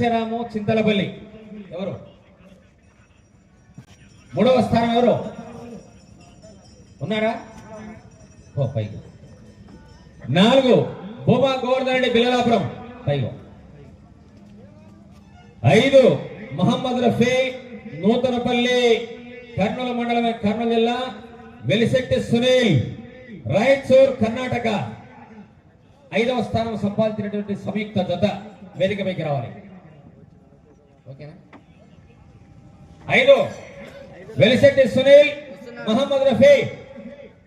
పెంచరాము చింతలపల్లి. ఎవరు? మూడవ స్థానం ఎవరు? ఉన్నారా ఓ పైకి. నాలుగు భూమా గోవర్ధన్ రెడ్డి బిల్లలాపురం. పైగా ఐదు మహమ్మద్ రఫీ నూతనపల్లి కర్నూలు మండలమే కర్నూలు జిల్లా వెలిశెట్టి సునీల్ రాయచూర్ కర్ణాటక. ఐదవ స్థానం సంపాదించినటువంటి సంయుక్త జత వేదిక పైకి రావాలి. ఓకేనా? ఐదు వెలిశెట్టి సునీల్ మహమ్మద్ రఫీ.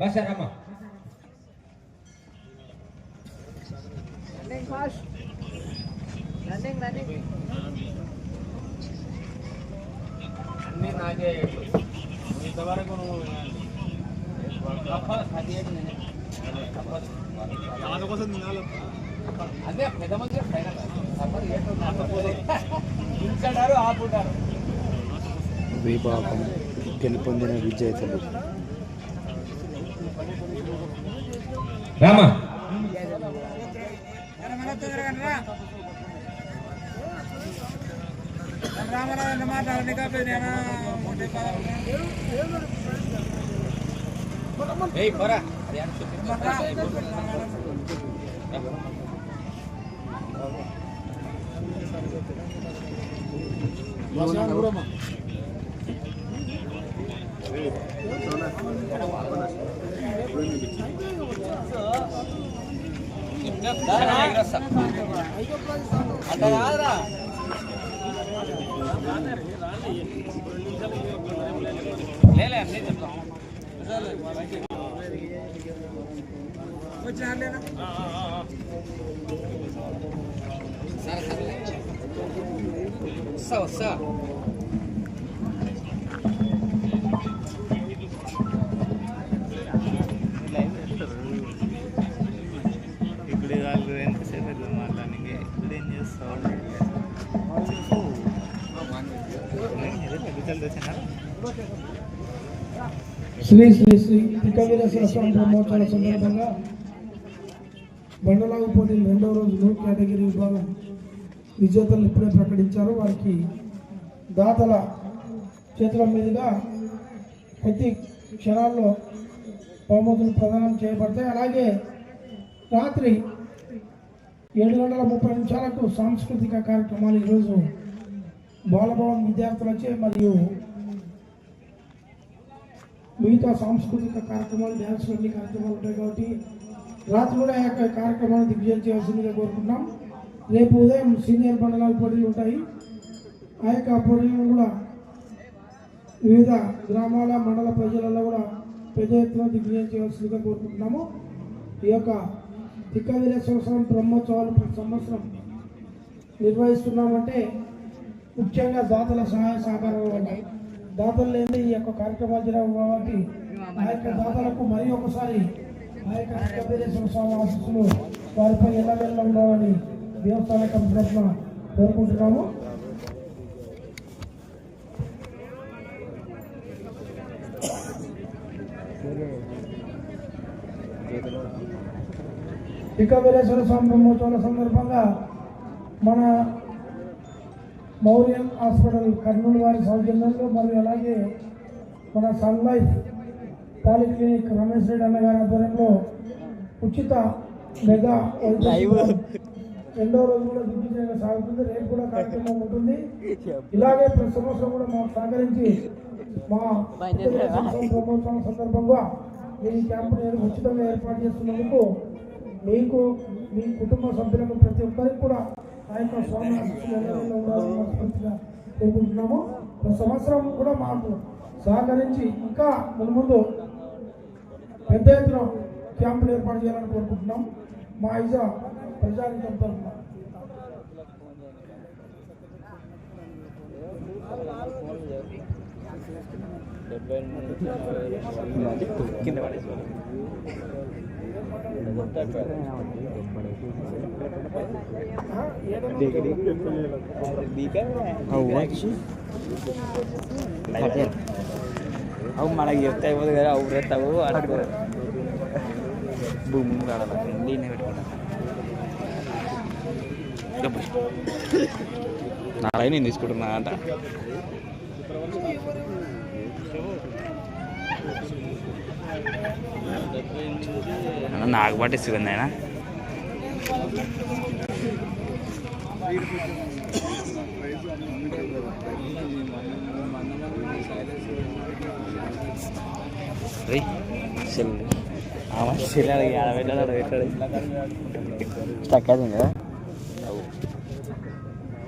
బసారమ్మ. అన్ని నాకే ఇంతవరకు నువ్వు దానికోసం తినాలి. అదే పెద్ద మంది ఫైనల్. సమ్మర్ ఇంకడారు ఆపుంటారు విభాగం గెలుపొందిన విజేతలు. రామ. రామరాజు మాట్లాడండి కాబట్టి నేను ఏయ్ పోరా. లేలే అన్నీ చెప్తాం వచ్చినా సరే సరే. వస్తా వస్తా ఇప్పుడు వాళ్ళు ఎంతసేపు అవుతుంది మాట్లాడి ఇప్పుడు ఏం చేస్తావు? శ్రీ శ్రీ శ్రీ త్రికవీరేశ్వర స్వామి బ్రహ్మోత్సవాల సందర్భంగా బండలాగు పోటీలు రెండవ రోజు కేటగిరీ విభాగం విజేతలు ఇప్పుడే ప్రకటించారు. వారికి దాతల చేతుల మీదుగా ప్రతి క్షణాల్లో బహుమతులు ప్రదానం చేయబడతాయి. అలాగే రాత్రి ఏడు గంటల ముప్పై నిమిషాలకు సాంస్కృతిక కార్యక్రమాలు ఈరోజు బాలభవన్ విద్యార్థులచే మరియు మిగతా సాంస్కృతిక కార్యక్రమాలు డ్యాన్స్ అన్ని కార్యక్రమాలు ఉంటాయి కాబట్టి రాత్రి కూడా ఆ యొక్క కార్యక్రమాన్ని దిగ్విజయం చేయాల్సిందిగా కోరుకుంటున్నాం. రేపు ఉదయం సీనియర్ మండలాల పోటీలు ఉంటాయి. ఆ యొక్క పోటీలను కూడా వివిధ గ్రామాల మండల ప్రజలలో కూడా పెద్ద ఎత్తున దిగ్విజయం చేయాల్సిందిగా కోరుకుంటున్నాము. ఈ యొక్క తిక్కవీరేశ్వర సంవత్సరం బ్రహ్మోత్సవాలు ప్రతి సంవత్సరం నిర్వహిస్తున్నామంటే ముఖ్యంగా దాతల సహాయ సహకారాల ఉంటాయి. దాతలు లేని ఈ యొక్క కార్యక్రమాలు జరగవు కాబట్టి ఆ యొక్క దాతలకు మరీ ఒకసారి ఆ యొక్క తిక్కవీరేశ్వర స్వామి ఆశీస్సులు వారిపై ఎల్లవెల్ల ఉండాలని దేవస్థాన కమిటీ తరఫున కోరుకుంటున్నాము. టిక్కవీరేశ్వర స్వామి బ్రహ్మోత్సవాల సందర్భంగా మన మౌర్యం హాస్పిటల్ కర్నూలు వారి సౌజన్యంలో మరియు అలాగే మన sun life polyclinic Ramesh Reddy అన్న గారి ఆధ్వర్యంలో ఉచిత మెగా రెండో రోజు కూడా దిగ్విజయంగా సాగుతుంది. రేపు కూడా కార్యక్రమం ఉంటుంది. ఇలాగే ప్రతి సంవత్సరం కూడా మాకు సహకరించి మా బ్రహ్మోత్సవం సందర్భంగా ఈ క్యాంపు నేను ఉచితంగా ఏర్పాటు చేస్తున్నందుకు మీకు మీ కుటుంబ సభ్యులకు ప్రతి ఒక్కరికి కూడా ఆ యొక్క స్వామి కోరుకుంటున్నాము. ప్రతి సంవత్సరం కూడా మాకు సహకరించి ఇంకా మున్ముందు పెద్ద ఎత్తున క్యాంపులు ఏర్పాటు చేయాలని కోరుకుంటున్నాం. మా ఇజ ప్రజానికం తరఫున అవు మనకి చెప్తే అయిపోదు కదా అవు రెత్తావు అడుగు భూమి కాడాలి దీన్నే పెట్టుకుంటా నారాయణ నేను తీసుకుంటున్నా అంట. నాకు పట్టిస్తుంది ఆయన రేయ్, సెల్. ఆమె సెల్ అడిగి ఆడ పెట్టాడు ఆడ పెట్టాడు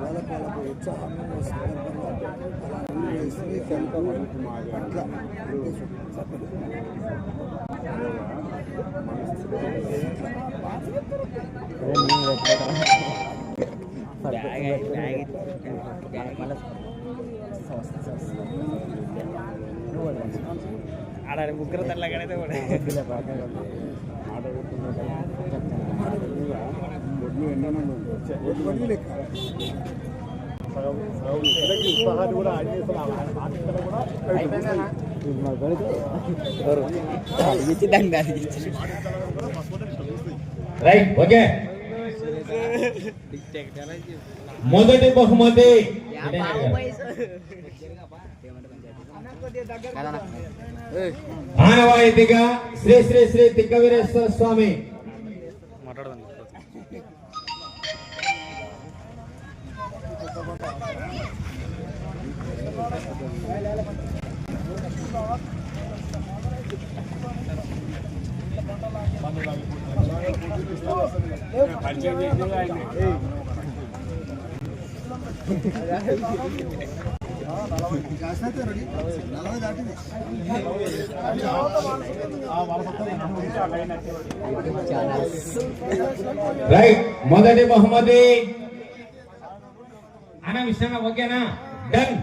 వాళ్ళకి వాళ్ళకు ఉత్సాహం వస్తుంది సెల్ ఆడ పెట్టు ఆడ ముగ్గురు తెల్లగాడైతే రైట్ ఓకే మొదటి బహుమతి ఆనవాయితీగా శ్రీ శ్రీ శ్రీ తిక్కవీరేశ్వర స్వామి. మాట్లాడదాం రైట్ మొదటి బహుమతి అన్న విషయంగా ఓకేనా డన్